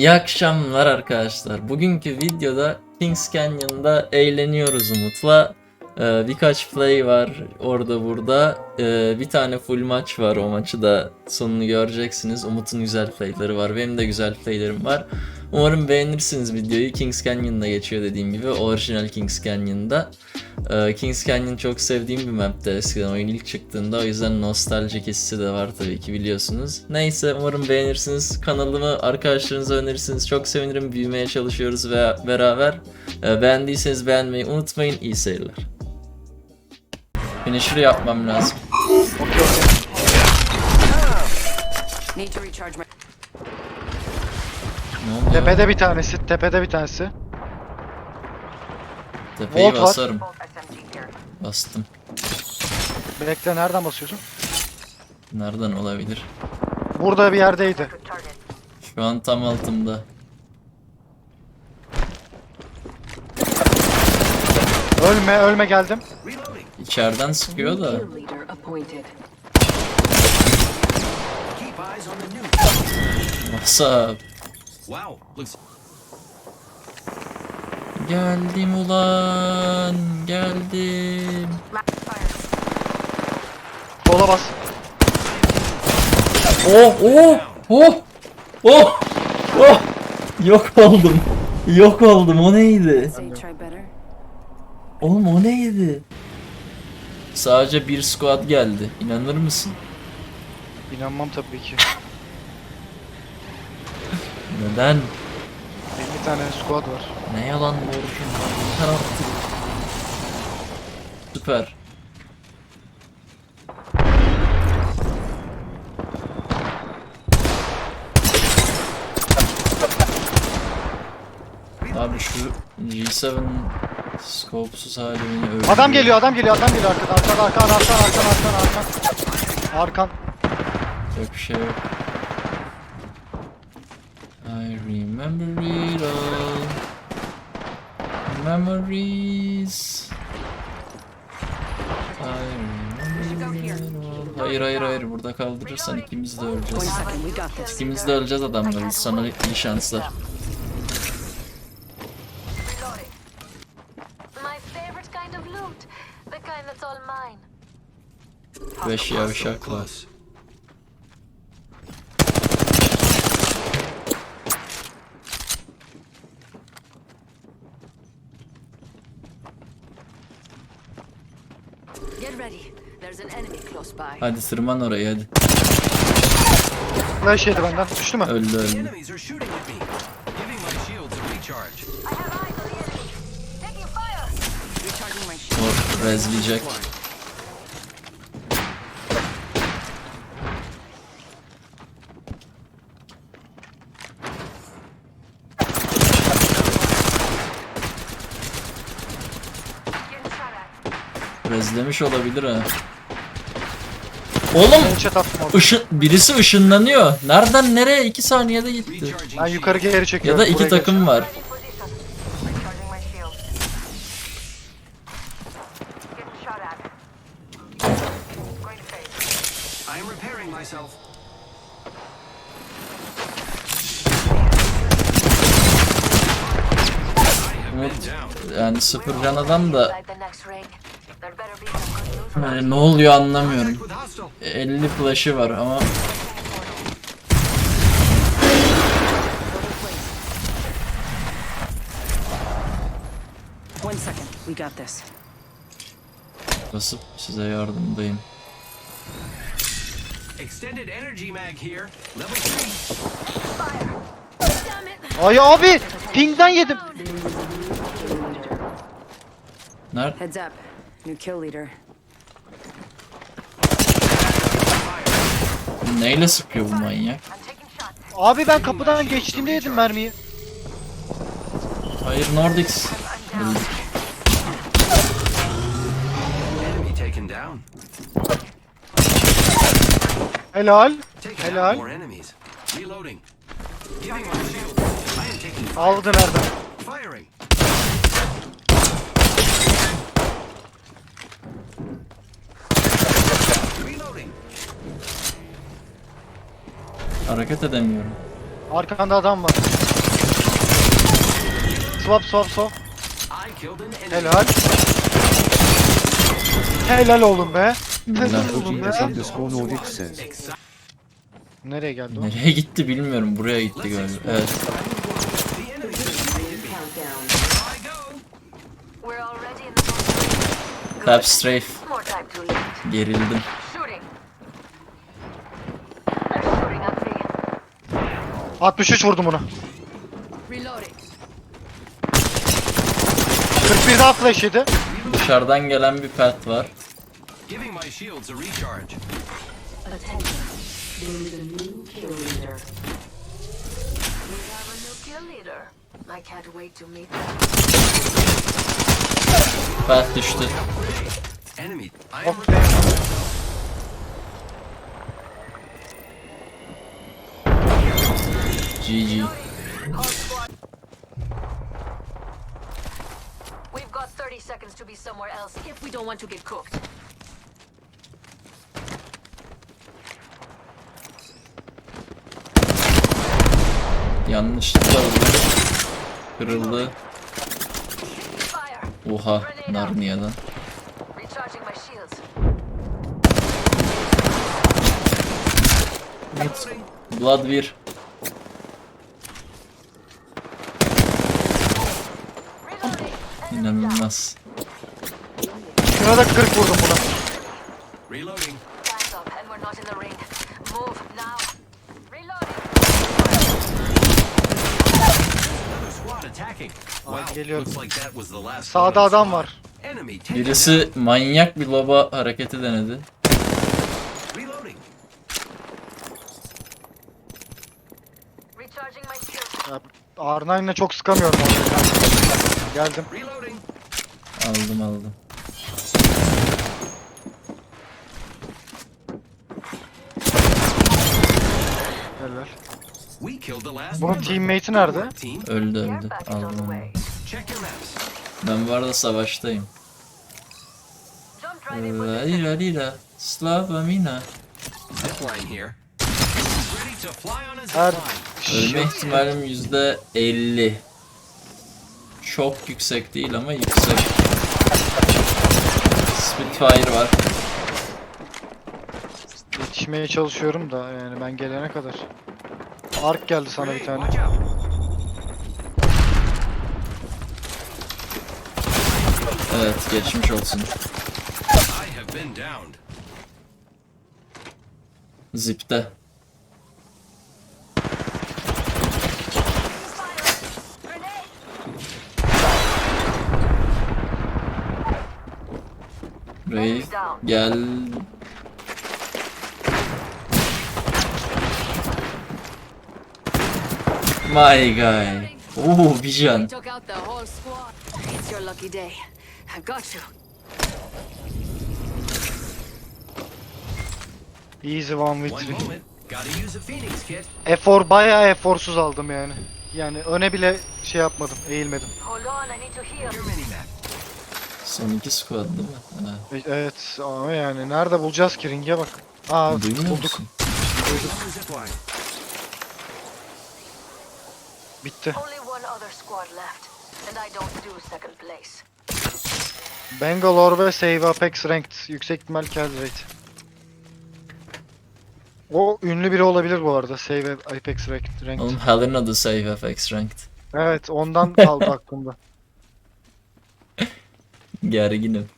İyi akşamlar arkadaşlar. Bugünkü videoda Kings Canyon'da eğleniyoruz Umut'la. Ee, birkaç play var orada burada. Ee, bir tane full maç var. O maçı da sonunu göreceksiniz. Umut'un güzel playleri var. Benim de güzel playlerim var. Umarım beğenirsiniz videoyu. Kings Canyon'da geçiyor dediğim gibi. Orijinal Kings Canyon'da. Ee, Kings Canyon çok sevdiğim bir mapti eskiden oyun ilk çıktığında. O yüzden nostaljik hissi de var tabii ki biliyorsunuz. Neyse umarım beğenirsiniz. Kanalımı arkadaşlarınıza önerirsiniz. Çok sevinirim. Büyümeye çalışıyoruz ve beraber. Ee, beğendiyseniz beğenmeyi unutmayın. İyi seyirler. Finisher yapmam lazım. Need to recharge my. Ne oluyor? Tepede bir tanesi, tepede bir tanesi. Tepeyi Volt var. basarım. Bastım. Bekle nereden basıyorsun? Nereden olabilir? Burada bir yerdeydi. Şu an tam altımda. Ölme, ölme geldim. İçeriden sıkıyor da. WhatsApp. Wow, looks Geldim ulan. Geldim. Sola bas. Oh oh oh oh oh Yok oldum. Yok oldum. O neydi? Oğlum o neydi? Sadece bir squad geldi. İnanır mısın? İnanmam tabii ki. Neden? 50 tane squad var. Ne yalan borcum var. Artık. Süper. Abi şu G7 scopesuz hali beni öldürüyor. Adam geliyor, adam geliyor, adam geliyor arkadan. Arkan, arkan, arkan, arkan, arkan, arkan. Arkan. Yok bir şey yok. I remember it all. Memories. Hayır hayır hayır burada kaldırırsan ikimiz de öleceğiz. İkimiz de öleceğiz adamları. Sana iyi şanslar. My favorite Hadi tırman oraya hadi. Flash yedi benden. Düştü mü? Öldü öldü. O rezleyecek. Rezlemiş olabilir ha. Oğlum Ben chat attım orada. ışın birisi ışınlanıyor. Nereden nereye? 2 saniyede gitti. Ben yukarı geri Ya çekiyorum. da iki buraya takım var. Changing position. Recharging my shield. Getting shot at. Going to face. I am repairing myself. Umut yani sıfır can adam da Inside the next ring. There better be some good news. yani ne oluyor anlamıyorum. With hostile. 50 flash'ı var ama One second, we got this. basıp size yardımdayım. Extended energy mag here. Level 3. geç. Ay abi! Ping'den yedim. Nerede? Heads up. New kill leader. Neyle sıkıyor bu manyak? Abi ben kapıdan geçtiğimde yedim mermiyi. Hayır Nordics. Öldük. Enemy taken down. Helal. Helal. out more enemies. Reloading. Giving my shield. I am taking fire. Aldı nereden? Firing. Reloading. Hareket edemiyorum. Arkanda adam var. swap swap swap. Helal. Helal oğlum be. Helal oğlum be. Nereye geldi o? Nereye gitti bilmiyorum. Buraya gitti galiba. Evet. The enemy Countdown. 63 vurdum buna. Reloading. 41 daha flash yedi. Dışarıdan gelen bir pet var. Giving my shields a recharge. Attention. There is a new kill leader. We have a new kill leader. I can't wait to meet them. Pet düştü. Enemy. I am GG. We've got 30 seconds to be somewhere else if we don't want to get cooked. Yanlışlıkla. Kırıldı. Oha. Narnia'dan. Shields. Blood 1. Reloading. İnanılmaz. Şuna da 40 vurdum buna. reloading. Time's up and we're not in the ring. Move now. Sağda adam var. Birisi manyak bir loba hareketi denedi. Ya, R9'la çok sıkamıyorum. Geldim. Aldım aldım. Helal. We killed the last. Bunun teammate'i nerede? Öldü öldü. Aldım onu. Ben bu arada savaştayım. This. ila lila. Slava mina. Her. Ölme ihtimalim yüzde 50. Çok yüksek değil ama yüksek. Spitfire var. yetişmeye çalışıyorum da yani ben gelene kadar. Ark geldi sana bir tane. Evet geçmiş olsun. Zipte. Ray gel. My guy. Whole squad. It's your lucky day. I got you. Easy one with One three. moment. Gotta use a Phoenix kit. Efor bayağı eforsuz aldım yani. Yani öne bile şey yapmadım, eğilmedim. Hold on, I need to heal. Your minimap. Son iki squad değil mi? Ha. E- Evet ama yani nerede bulacağız ki ringe bak. Aa Duymuyor bulduk. musun? Bitti. Only one other squad left, and I don't do second place. Bangalore ve Save Apex Ranked. Yüksek ihtimal kill rate. O ünlü biri olabilir bu arada. Save Apex Ranked. Oğlum Helena da save FX ranked. Evet ondan kaldı aklımda. Gerginim.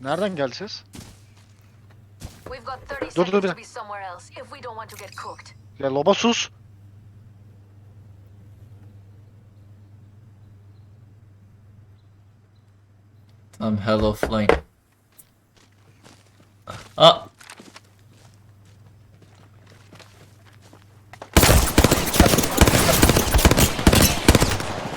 Nereden geldi ses? We've got 30 Dur, dur, seconds bir. Ya Loba sus. Tamam hell offline. Aa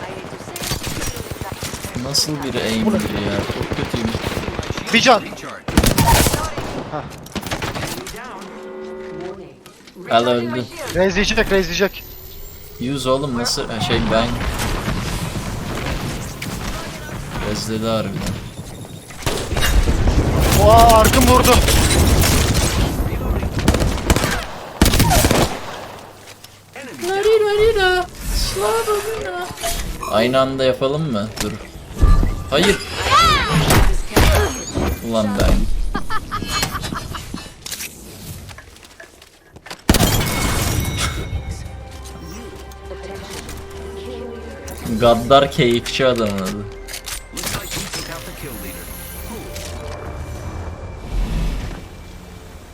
I hate to say it. Nasıl bir aim'dir ya çok kötüyüm. Bir can. Hell öldü. Raze yiyecek. Use oğlum nasıl ha, şey ben. Rezledi harbiden. Oha arkım vurdu. Aynı anda yapalım mı? Dur. Hayır. Ulan ben. Gaddar keyifçi adam adı.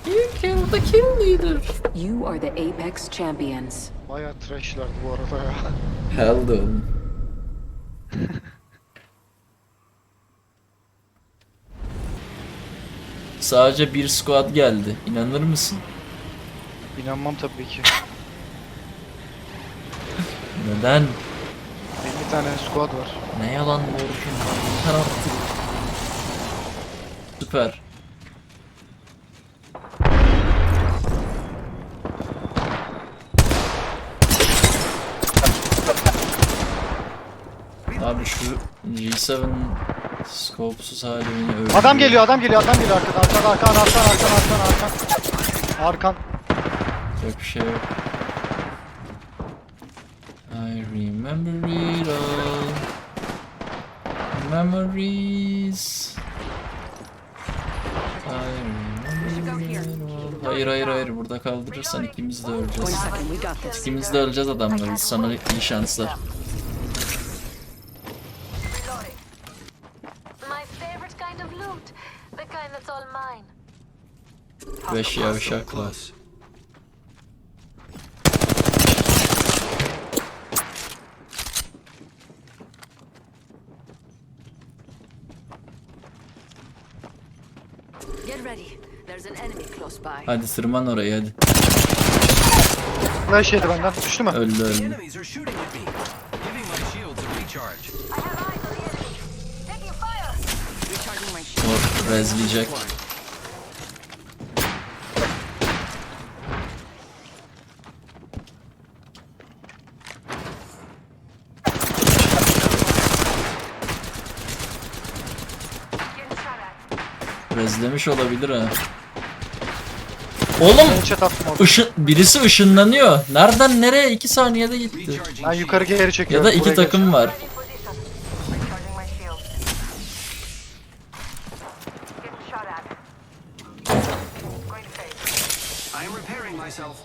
You killed the kill leader. You are the Apex champions. Baya trashlerdi bu arada ya. Hell oğlum. Sadece bir squad geldi. İnanır mısın? İnanmam tabii ki. Neden? 50 tane squad var. Ne yalan borcum var. Süper. Abi şu G7 scopesuz hali beni öldürüyor. Adam geliyor, adam geliyor, adam geliyor arkadan. Arkan, arkan, arkan, arkan, arkan, arkan. Arkan. Yok bir şey yok. I remember it all. Memories. I remember it all. Hayır hayır hayır burada kaldırırsan ikimiz de öleceğiz. İkimiz de öleceğiz adamlarız. Sana iyi şanslar. Reloading. My favorite kind of loot. The kind that's all mine. Beş yavşaklar. Close. Get ready. There's an enemy close by. Hadi tırman oraya hadi. Flash yedi benden. Düştü mü? Öldü The öldü. enemies are shooting at me. Giving my shields a recharge. I have eyes on the enemy. Taking fire. Recharging my shield. O rezleyecek. Getting shot at. Rezlemiş olabilir ha. Oğlum Ben chat attım orada. ışın birisi ışınlanıyor. Nereden nereye? 2 saniyede gitti. Ben yukarı geri Ya çekiyorum. da iki buraya takım var. Ready position. Recharging my shield. Getting shot at. Going to face. I am repairing myself.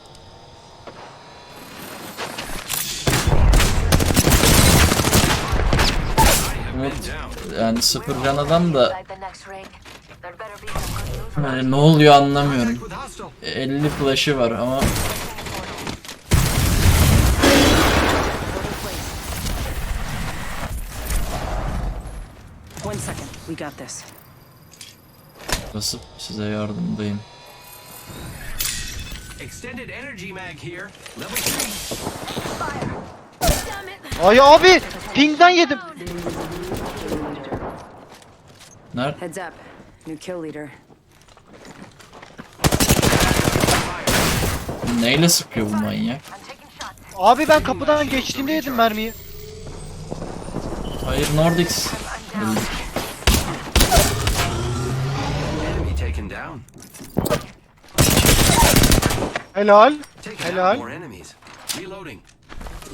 I have been Umut down. yani sıfır can adam da Like the next ring. There better be some good loot. Yani ne oluyor anlamıyorum. Contact with hostile. 50 flash'ı var ama One second, we got this. basıp size yardımdayım. Extended energy mag here. Level 3. Ay abi! Ping'den yedim. Nerede? Heads up. New kill leader. Neyle sıkıyor bu manyak? Abi ben kapıdan geçtiğimde yedim mermiyi. Hayır Nordics. Öldük. Enemy taken down. Helal. Taking Helal. more enemies. Reloading.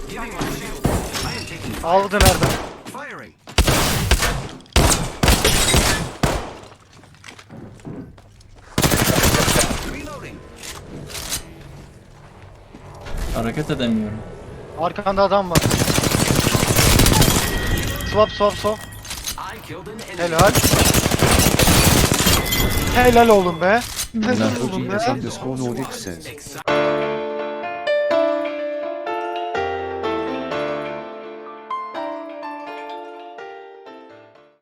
Giving my shield. I am taking fire. Aldı nereden? Firing. Reloading. Hareket edemiyorum. Arkanda adam var. Swap swap swap. Helal. Helal oğlum be. Helal. oğlum be.